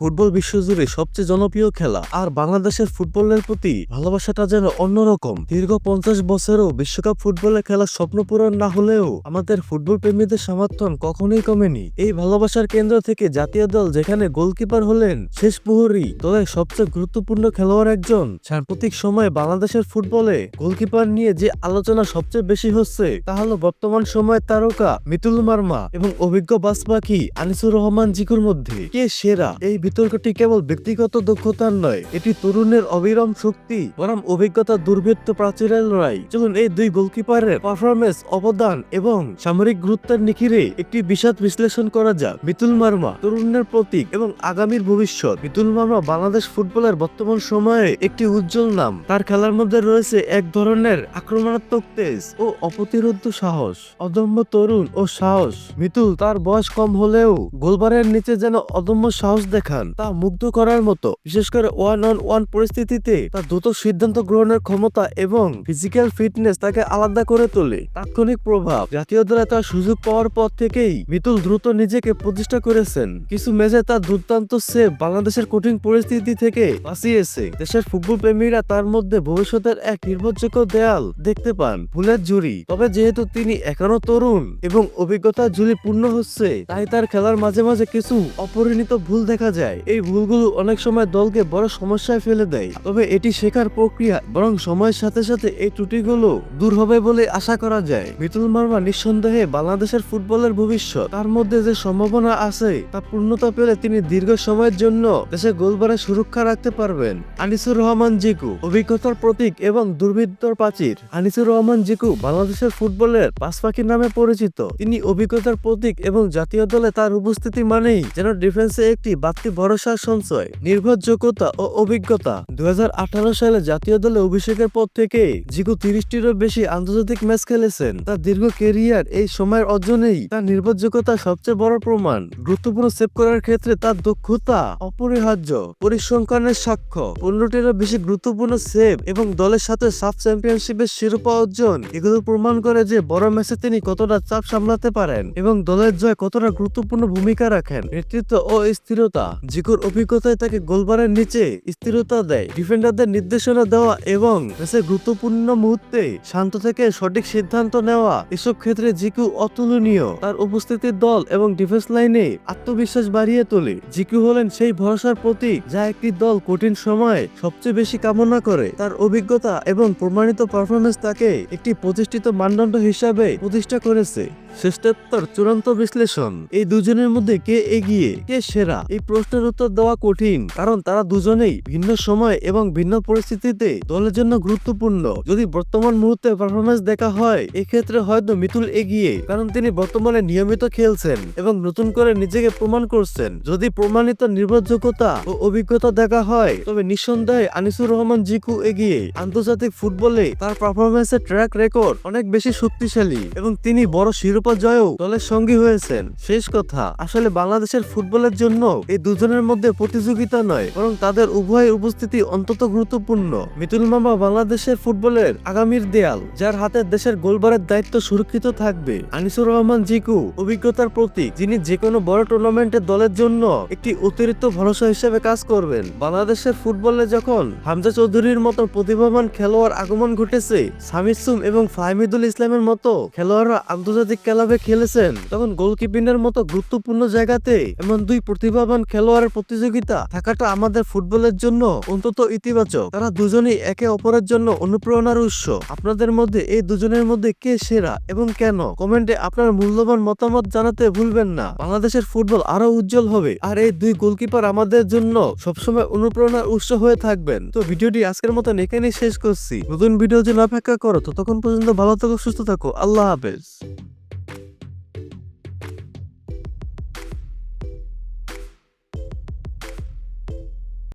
Football বিশ্বজুড়ে সবচেয়ে জনপ্রিয় খেলা। আর বাংলাদেশের ফুটবলের প্রতি ভালোবাসাটা যেন অন্যরকম। দীর্ঘ পঞ্চাশ বছরও বিশ্বকাপ ফুটবলে খেলার স্বপ্ন পূরণ না হলেও আমাদের ফুটবল প্রেমীদের সমর্থন কখনোই কমেনি। এই ভালোবাসার কেন্দ্র থেকে জাতীয় দল যেখানে গোলকিপার হলেন, শেষ প্রহরী দলের সবচেয়ে গুরুত্বপূর্ণ খেলোয়াড় একজন। সাম্প্রতিক সময়ে বাংলাদেশের ফুটবলে গোলকিপার নিয়ে যে আলোচনা সবচেয়ে বেশি হচ্ছে, তা হলো বর্তমান সময়ের তারকা মিতুল মার্মা এবং অভিজ্ঞ বাসপাখি আনিসুর রহমান জিকুর মধ্যে। কে সেরা? এই বিতর্কটি কেবল ব্যক্তিগত দক্ষতার নয়, এটি তরুণের অবিরাম শক্তি, বরং অভিজ্ঞতা দুর্বৃত্ত প্রাচীরের লড়াই। চলুন এই দুই গোলকিপারের পারফরমেন্স অবদান এবং সামরিক গুরুত্বের নিখিরে একটি বিশদ বিশ্লেষণ করা যাক। মিতুল মার্মা, তরুণের প্রতীক এবং আগামীর ভবিষ্যৎ। মিতুল মার্মা বাংলাদেশ ফুটবলের বর্তমান সময়ে একটি উজ্জ্বল নাম। তার খেলার মধ্যে রয়েছে এক ধরনের আক্রমণাত্মক তেজ ও অপ্রতিরোধ্য সাহস। অদম্য তরুণ ও সাহস। মিতুল তার বয়স কম হলেও গোলবারের নিচে যেন অদম্য সাহস দেখান তা মুগ্ধ করার মতো। বিশেষ করে ওয়ান অন ওয়ান পরিস্থিতিতে তার দ্রুত সিদ্ধান্ত গ্রহণের ক্ষমতা এবং ফিজিক্যাল ফিটনেস তাকে আলাদা করে তোলে। তাৎক্ষণিক প্রভাব জাতীয় দলে তার সুযোগ পাওয়ার পর থেকেই মিতুল দ্রুত নিজেকে প্রতিষ্ঠা করেছেন। কিছু ম্যাচে তার দুর্দান্ত সেভ বাংলাদেশের কঠিন পরিস্থিতি থেকে বাঁচিয়েছে। দেশের ফুটবল প্রেমীরা তার মধ্যে ভবিষ্যতের এক নির্ভরযোগ্য দেয়াল দেখতে পান ভুলের জুড়ি তবে যেহেতু তিনি এখনও তরুণ এবং অভিজ্ঞতার ঝুলি পূর্ণ হচ্ছে, তাই তার খেলার মাঝে মাঝে কিছু অপরিণত ভুল দেখা যায়। এই ভুলগুলো অনেক সময় দলকে বড় সমস্যায় ফেলে দেয়। তবে এটি শেখার প্রক্রিয়া, বরং সময়ের সাথে সাথে এই ত্রুটিগুলো দূর হবে বলে আশা করা যায়। মিতুল মার্মা নিঃসন্দেহে বাংলাদেশের ফুটবলের ভবিষ্যৎ। তার মধ্যে যে সম্ভাবনা আছে, তা পূর্ণতা পেলে তিনি দীর্ঘ সময়ের জন্য দেশের গোলবারের সুরক্ষা রাখতে পারবেন। আনিসুর রহমান জিকু, অভিজ্ঞতার প্রতীক এবং দুর্বৃত্তর প্রাচীর আনিসুর রহমান জিকু বাংলাদেশের ফুটবলের পাশপাখি নামে পরিচিত। তিনি অভিজ্ঞতার প্রতীক এবং জাতীয় দলে তার উপস্থিতি মানেই যেন ডিফেন্সে একটি বাড়তি ভরসার সঞ্চয়, নির্ভরযোগ্যতা ও অভিজ্ঞতা। দু সালে জাতীয় দলে অভিষেকের পর থেকে জিকু তিরিশটিরও বেশি আন্তর্জাতিক ম্যাচ খেলেছেন। তার দীর্ঘ কেরিয়ার এই সময়ের অর্জনেই তার নির্ভরযোগ্যতা সবচেয়ে বড় প্রমাণ। গুরুত্বপূর্ণ সেভ করার ক্ষেত্রে তার দক্ষতা অপরিহার্য, পরিসংখ্যানের সাক্ষ্য। পনেরোটিরও বেশি গুরুত্বপূর্ণ সেভ এবং দলের সাথে সাব চ্যাম্পিয়নশিপের শিরোপা অর্জন এগুলো প্রমাণ করে যে বড় ম্যাচে তিনি কতটা চাপ সামলাতে পারেন এবং দলের জয় কতটা গুরুত্বপূর্ণ ভূমিকা রাখেন। নেতৃত্ব ও স্থিরতা জিকুর অভিজ্ঞতায় তাকে গোলবারের নিচে স্থিরতা দেয়। ডিফেন্ডারদের নির্দেশনা দেওয়া এবং ম্যাচের গুরুত্বপূর্ণ মুহূর্তে শান্ত থেকে সঠিক সিদ্ধান্ত নেওয়া এসব ক্ষেত্রে জিকু অতুলনীয়। তার উপস্থিতির দল এবং ডিফেন্স লাইনে আত্মবিশ্বাস বাড়িয়ে তোলে। জিকু হলেন সেই ভরসার প্রতীক যা একটি দল কঠিন সময়ে সবচেয়ে বেশি কামনা করে। তার অভিজ্ঞতা এবং প্রমাণিত পারফরমেন্স তাকে একটি প্রতিষ্ঠিত মানদণ্ড হিসাবে প্রতিষ্ঠা করেছে। শ্রেষ্ঠত্বর চূড়ান্ত বিশ্লেষণ। এই দুজনের মধ্যে কে এগিয়ে, কে সেরা, এই প্রশ্নের উত্তর দেওয়া কঠিন, কারণ তারা দুজনেই ভিন্ন সময় এবং ভিন্ন পরিস্থিতিতে দলের জন্য গুরুত্বপূর্ণ। যদি বর্তমান মুহূর্তে পারফরমেন্স দেখা হয়, এক্ষেত্রে হয়তো মিতুল এগিয়ে, কারণ তিনি বর্তমানে নিয়মিত খেলছেন এবং নতুন করে নিজেকে প্রমাণ করছেন। যদি প্রমাণিত নির্ভরযোগ্যতা ও অভিজ্ঞতা দেখা হয়, তবে নিঃসন্দেহে আনিসুর রহমান জিকু এগিয়ে, আন্তর্জাতিক ফুটবলে তার পারফরমেন্সের ট্র্যাক রেকর্ড অনেক বেশি শক্তিশালী এবং তিনি বড় শিরোপা জয়েও দলের সঙ্গী হয়েছেন। শেষ কথা, আসলে বাংলাদেশের ফুটবলের জন্য এই দুজনের মধ্যে প্রতিযোগিতা নয়, বরং তাদের উভয়ের উপস্থিতি অন্তত গুরুত্বপূর্ণ। মিতুল মামা বাংলাদেশের ফুটবলের আগামীর দেয়াল, যার হাতে দেশের গোলবারের দায়িত্ব সুরক্ষিত থাকবে। আনিসুর রহমান জিকু, অভিজ্ঞতার প্রতীক, যিনি যে কোনো বড় টুর্নামেন্টের দলের জন্য একটি অতিরিক্ত ভরসা হিসেবে কাজ করবেন। বাংলাদেশের ফুটবলে যখন হামজা চৌধুরীর মতো প্রতিভাবান খেলোয়াড় আগমন ঘটেছে সামিসুম এবং ফাহমিদুল ইসলামের মতো খেলোয়াড়রা আন্তর্জাতিক ক্লাবে খেলেছেন। তখন গোলকিপিংয়ের মতো গুরুত্বপূর্ণ জায়গাতে এমন দুই প্রতিভাবান খেলোয়াড়ের প্রতিযোগিতা থাকাটা আমাদের ফুটবলের জন্য অন্তত ইতিবাচক। তারা দুজনেই একে অপরের জন্য অনুপ্রেরণার উৎস। আপনাদের মধ্যে, এই দুজনের মধ্যে কে সেরা এবং কেন? কমেন্টে আপনার মূল্যবান মতামত জানাতে ভুলবেন না। বাংলাদেশের ফুটবল আরও উজ্জ্বল হবে আর এই দুই গোলকিপার আমাদের জন্য সবসময় অনুপ্রেরণার উৎস হয়ে থাকবেন। তো ভিডিওটি আজকের মতন এখানেই শেষ করছি। নতুন ভিডিও জন্য অপেক্ষা করো, ততক্ষণ পর্যন্ত ভালো থাকো, সুস্থ থাকো। আল্লাহ হাফেজ।